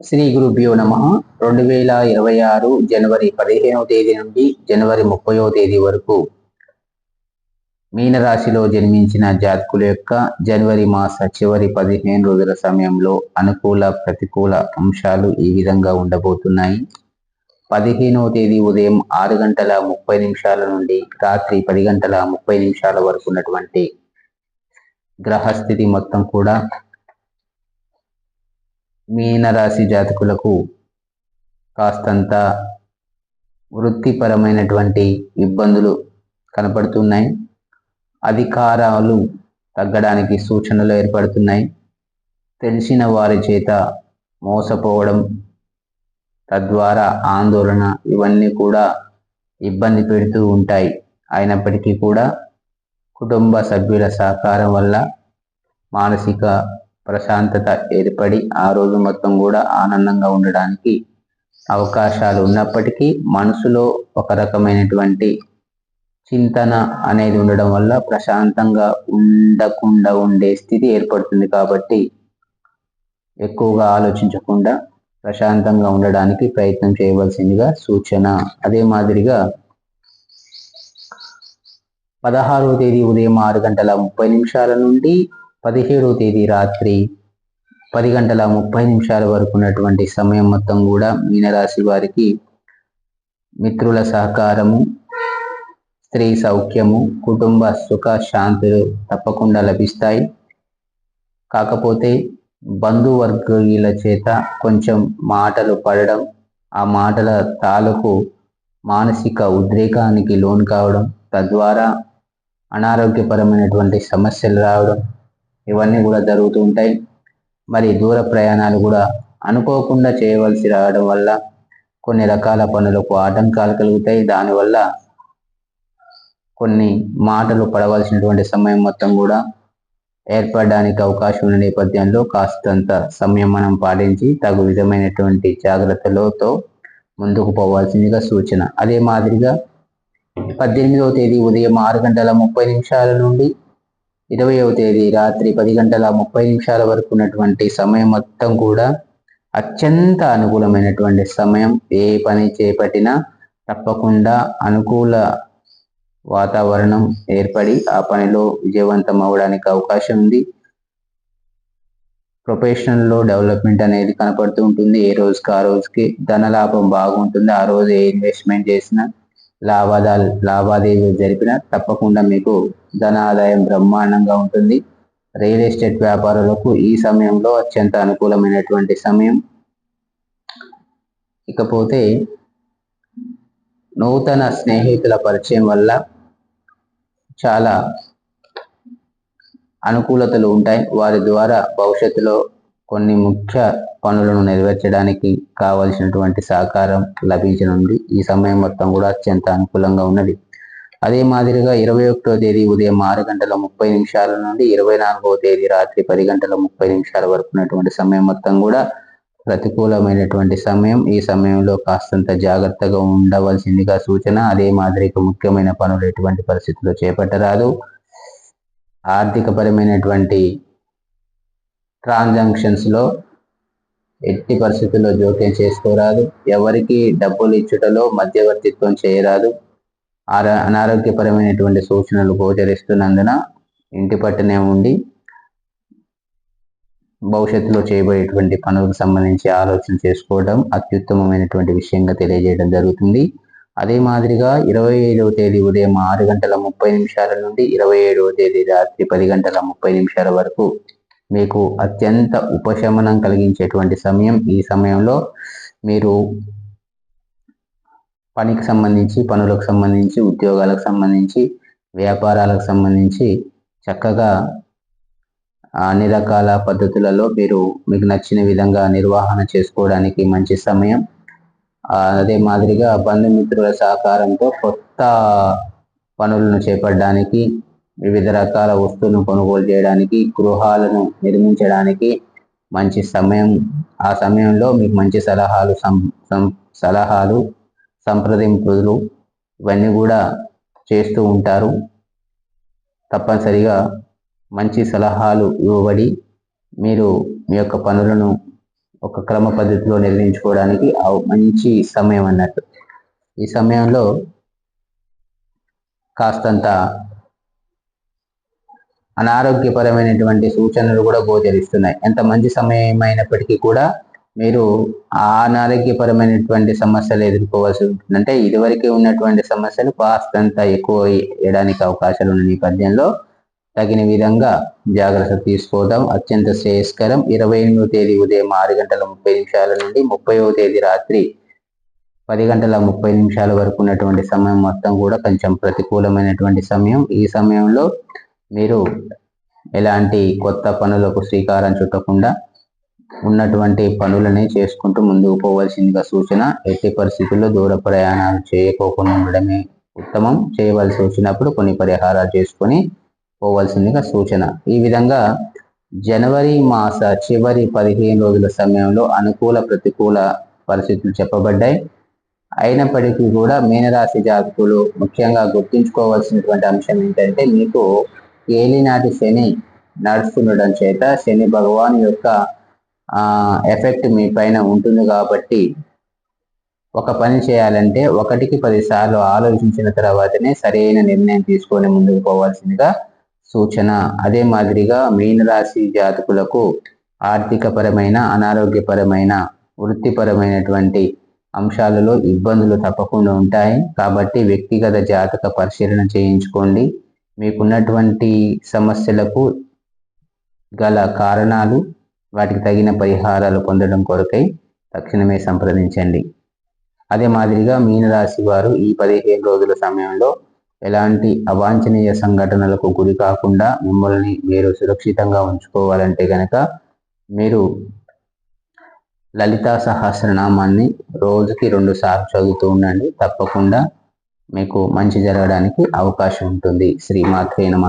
శ్రీ గురుభ్యో నమ. రెండు వేల ఇరవై ఆరు జనవరి పదిహేనవ తేదీ నుండి జనవరి ముప్పయో తేదీ వరకు మీనరాశిలో జన్మించిన జాతకుల యొక్క జనవరి మాస చివరి పదిహేను రోజుల సమయంలో అనుకూల ప్రతికూల అంశాలు ఈ విధంగా ఉండబోతున్నాయి. పదిహేనవ తేదీ ఉదయం ఆరు గంటల ముప్పై నిమిషాల నుండి రాత్రి పది గంటల ముప్పై నిమిషాల వరకు ఉన్నటువంటి గ్రహస్థితి మొత్తం కూడా మీనరాశి జాతకులకు కాస్తంత వృత్తిపరమైనటువంటి ఇబ్బందులు కనపడుతున్నాయి. అధికారాలు తగ్గడానికి సూచనలు ఏర్పడుతున్నాయి. తెలిసిన వారి చేత మోసపోవడం తద్వారా ఆందోళన ఇవన్నీ కూడా ఇబ్బంది పెడుతూ ఉంటాయి. అయినప్పటికీ కూడా కుటుంబ సభ్యుల సహకారం వల్ల మానసిక ప్రశాంతత ఏర్పడి ఆ రోజు మొత్తం కూడా ఆనందంగా ఉండడానికి అవకాశాలు ఉన్నప్పటికీ మనసులో ఒక రకమైనటువంటి చింతన అనేది ఉండడం వల్ల ప్రశాంతంగా ఉండకుండా ఉండే స్థితి ఏర్పడుతుంది కాబట్టి ఎక్కువగా ఆలోచించకుండా ప్రశాంతంగా ఉండడానికి ప్రయత్నం చేయవలసిందిగా సూచన. అదే మాదిరిగా పదహారవ తేదీ ఉదయం ఆరు గంటల ముప్పై నిమిషాల నుండి పదిహేడవ తేదీ రాత్రి పది గంటల ముప్పై నిమిషాల వరకు ఉన్నటువంటి సమయం మొత్తం కూడా మీనరాశి వారికి మిత్రుల సహకారము స్త్రీ సౌఖ్యము కుటుంబ సుఖ శాంతులు తప్పకుండా లభిస్తాయి. కాకపోతే బంధువర్గీయుల చేత కొంచెం మాటలు పడడం ఆ మాటల తాలూకు మానసిక ఉద్రేకానికి లోన్ కావడం తద్వారా అనారోగ్యపరమైనటువంటి సమస్యలు రావడం ఇవన్నీ కూడా జరుగుతూ ఉంటాయి. మరి దూర ప్రయాణాలు కూడా అనుకోకుండా చేయవలసి రావడం వల్ల కొన్ని రకాల పనులకు ఆటంకాలు కలుగుతాయి. దానివల్ల కొన్ని మాటలు పడవలసినటువంటి సమయం మొత్తం కూడా ఏర్పడడానికి అవకాశం ఉన్న నేపథ్యంలో కాస్తంత సమయం మనం పాటించి తగు విధమైనటువంటి జాగ్రత్తలతో ముందుకు పోవాల్సిందిగా సూచన. అదే మాదిరిగా పద్దెనిమిదవ తేదీ ఉదయం ఆరు గంటల ముప్పై నిమిషాల నుండి ఇరవయవ తేదీ రాత్రి పది గంటల ముప్పై నిమిషాల వరకు ఉన్నటువంటి సమయం మొత్తం కూడా అత్యంత అనుకూలమైనటువంటి సమయం. ఏ పని చేపట్టినా తప్పకుండా అనుకూల వాతావరణం ఏర్పడి ఆ పనిలో విజయవంతం అవడానికి అవకాశం ఉంది. ప్రొఫెషనల్లో డెవలప్మెంట్ అనేది కనపడుతూ ఉంటుంది. ఏ రోజుకి ఆ రోజుకి ధనలాభం బాగుంటుంది. ఆ రోజు ఏ ఇన్వెస్ట్మెంట్ చేసినా లావాదాలు లావాదేవీలు జరిపిన తప్పకుండా మీకు ధన ఆదాయం బ్రహ్మాండంగా ఉంటుంది. రియల్ ఎస్టేట్ వ్యాపారులకు ఈ సమయంలో అత్యంత అనుకూలమైనటువంటి సమయం. ఇకపోతే నూతన స్నేహితుల పరిచయం వల్ల చాలా అనుకూలతలు ఉంటాయి. వారి ద్వారా భవిష్యత్తులో కొన్ని ముఖ్య పనులను నెరవేర్చడానికి కావలసినటువంటి సహకారం లభించనుంది. ఈ సమయం మొత్తం కూడా అత్యంత అనుకూలంగా ఉన్నది. అదే మాదిరిగా ఇరవై ఒకటో తేదీ ఉదయం ఆరు గంటల ముప్పై నిమిషాల నుండి ఇరవై నాలుగవ తేదీ రాత్రి పది గంటల ముప్పై నిమిషాల వరకు ఉన్నటువంటి సమయం మొత్తం కూడా ప్రతికూలమైనటువంటి సమయం. ఈ సమయంలో కాస్తంత జాగ్రత్తగా ఉండవలసిందిగా సూచన అదే మాదిరిగా ముఖ్యమైన పనులు ఎటువంటి పరిస్థితుల్లో చేపట్టరాదు. ఆర్థికపరమైనటువంటి ట్రాన్సాక్షన్స్లో ఎట్టి పరిస్థితుల్లో జోక్యం చేసుకోరాదు. ఎవరికి డబ్బులు ఇచ్చుటలో మధ్యవర్తిత్వం చేయరాదు. అనారోగ్యపరమైనటువంటి సూచనలు గోచరిస్తున్నందున ఇంటి పట్టునే ఉండి భవిష్యత్తులో చేయబడేటువంటి పనులకు సంబంధించి ఆలోచన చేసుకోవడం అత్యుత్తమమైనటువంటి విషయంగా తెలియజేయడం జరుగుతుంది. అదే మాదిరిగా ఇరవై ఏడవ తేదీ ఉదయం ఆరు గంటల ముప్పై నిమిషాల నుండి ఇరవై ఏడవ తేదీ రాత్రి పది గంటల ముప్పై నిమిషాల వరకు మీకు అత్యంత ఉపశమనం కలిగించేటువంటి సమయం ఈ సమయంలో మీరు పనికి సంబంధించి పనులకు సంబంధించి ఉద్యోగాలకు సంబంధించి వ్యాపారాలకు సంబంధించి చక్కగా అన్ని రకాల పద్ధతులలో మీరు మీకు నచ్చిన విధంగా నిర్వహణ చేసుకోవడానికి మంచి సమయం. అదే మాదిరిగా బంధుమిత్రుల సహకారంతో కొత్త పనులను చేపట్టడానికి వివిధ రకాల వస్తువులను కొనుగోలు చేయడానికి గృహాలను నిర్మించడానికి మంచి సమయం ఆ సమయంలో మీకు మంచి సలహాలు సలహాలు సంప్రదింపులు ఇవన్నీ కూడా చేస్తూ ఉంటారు. తప్పనిసరిగా మంచి సలహాలు ఇవ్వబడి మీరు మీ యొక్క పనులను ఒక క్రమ పద్ధతిలో నిర్ణయించుకోవడానికి మంచి సమయం అన్నట్టు. ఈ సమయంలో కాస్తంత అనారోగ్యపరమైనటువంటి సూచనలు కూడా గోచరిస్తున్నాయి. ఎంత మంచి సమయం అయినప్పటికీ కూడా మీరు అనారోగ్యపరమైనటువంటి సమస్యలు ఎదుర్కోవాల్సి ఉంటుంది. అంటే ఇదివరకే ఉన్నటువంటి సమస్యలు కాస్తంత ఎక్కువ వేయడానికి అవకాశాలు ఉన్న నేపథ్యంలో తగిన విధంగా జాగ్రత్త తీసుకోవడం అత్యంత శ్రేయస్కరం. ఇరవై ఎనిమిదో తేదీ ఉదయం ఆరు గంటల ముప్పై నిమిషాల నుండి ముప్పైవ తేదీ రాత్రి పది గంటల ముప్పై నిమిషాల వరకు ఉన్నటువంటి సమయం మొత్తం కూడా కొంచెం ప్రతికూలమైనటువంటి సమయం. ఈ సమయంలో మీరు ఎలాంటి కొత్త పనులకు శ్రీకారం చుట్టకుండా ఉన్నటువంటి పనులని చేసుకుంటూ ముందుకు పోవాల్సిందిగా సూచన ఎట్టి పరిస్థితుల్లో దూర ప్రయాణాలు చేయకోకుండా ఉండడమే ఉత్తమం. చేయవలసి వచ్చినప్పుడు కొన్ని పరిహారాలు చేసుకొని పోవాల్సిందిగా సూచన. ఈ విధంగా జనవరి మాస చివరి పదిహేను రోజుల సమయంలో అనుకూల ప్రతికూల పరిస్థితులు చెప్పబడ్డాయి. అయినప్పటికీ కూడా మీనరాశి జాతకులు ముఖ్యంగా గుర్తుంచుకోవాల్సినటువంటి అంశం ఏంటంటే మీకు ఏలినాటి శని నడుస్తుండడం చేత శని భగవాన్ యొక్క ఎఫెక్ట్ మీ పైన ఉంటుంది కాబట్టి ఒక పని చేయాలంటే ఒకటికి పదిసార్లు ఆలోచించిన తర్వాతనే సరైన నిర్ణయం తీసుకొని ముందుకు పోవాల్సిందిగా సూచన. అదే మాదిరిగా మీనరాశి జాతకులకు ఆర్థికపరమైన అనారోగ్యపరమైన వృత్తిపరమైనటువంటి అంశాలలో ఇబ్బందులు తప్పకుండా ఉంటాయి. కాబట్టి వ్యక్తిగత జాతక పరిశీలన చేయించుకోండి. మీకున్నటువంటి సమస్యలకు గల కారణాలు వాటికి తగిన పరిహారాలు పొందడం కొరకై తక్షణమే సంప్రదించండి. అదే మాదిరిగా మీనరాశి వారు ఈ పదిహేను రోజుల సమయంలో ఎలాంటి అవాంఛనీయ సంఘటనలకు గురి కాకుండా మిమ్మల్ని మీరు సురక్షితంగా ఉంచుకోవాలంటే కనుక మీరు లలితా సహస్రనామాన్ని రోజుకి రెండు సార్లు చదువుతూ ఉండండి. తప్పకుండా మీకు మంచి జరగడానికి అవకాశం ఉంటుంది. శ్రీమాత్రే నమ.